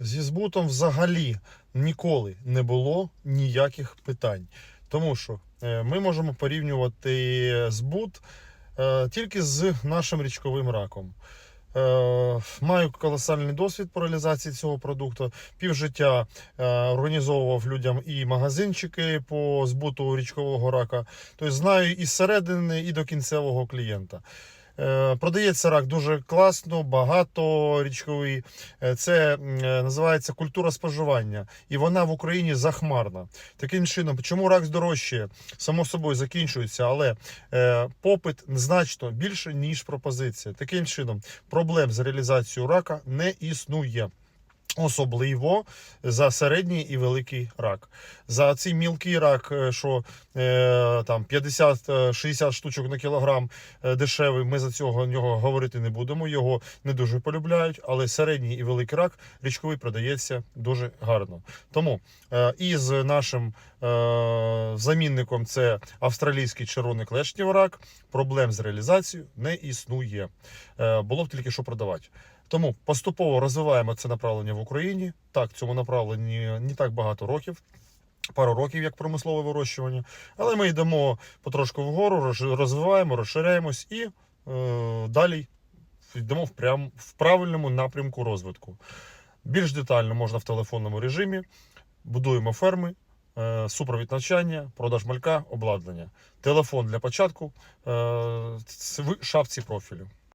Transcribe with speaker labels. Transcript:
Speaker 1: Зі збутом взагалі ніколи не було ніяких питань. Тому що е, ми можемо порівнювати збут е, тільки з нашим річковим раком. Е, Маю колосальний досвід по реалізації цього продукту. Півжиття організовував людям і магазинчики по збуту річкового рака. Тобто знаю і зсередини, і до кінцевого клієнта. Е, Продається рак дуже класно, багато річковий. Е, Це е, називається культура споживання, і вона в Україні захмарна. Таким чином, чому рак здорожчає? Само собою закінчується, але попит значно більше ніж пропозиція. Таким чином, проблем з реалізацією рака не існує. Особливо за середній і великий рак. За цей мілкий рак, е, що е, там 50-60 штучок на кілограм е, дешевий, ми за цього нього говорити не будемо. Його не дуже полюбляють, але середній і великий рак річковий продається дуже гарно. Тому е, із нашим е, замінником це австралійський червоний клешнів рак. Проблем з реалізацією не існує. Е, було б тільки що продавати. Тому поступово розвиваємо це направлення в Україні. Так, цьому направленні не так багато років. Пару років як промислове вирощування, але ми йдемо потрошку вгору, роз- розвиваємо, розширяємось і е, далі йдемо в, прям, в правильному напрямку розвитку. Більш детально можна в телефонному режимі. Будуємо ферми, е, супровід навчання, продаж малька, обладнання. Телефон для початку е, в шапці профілю.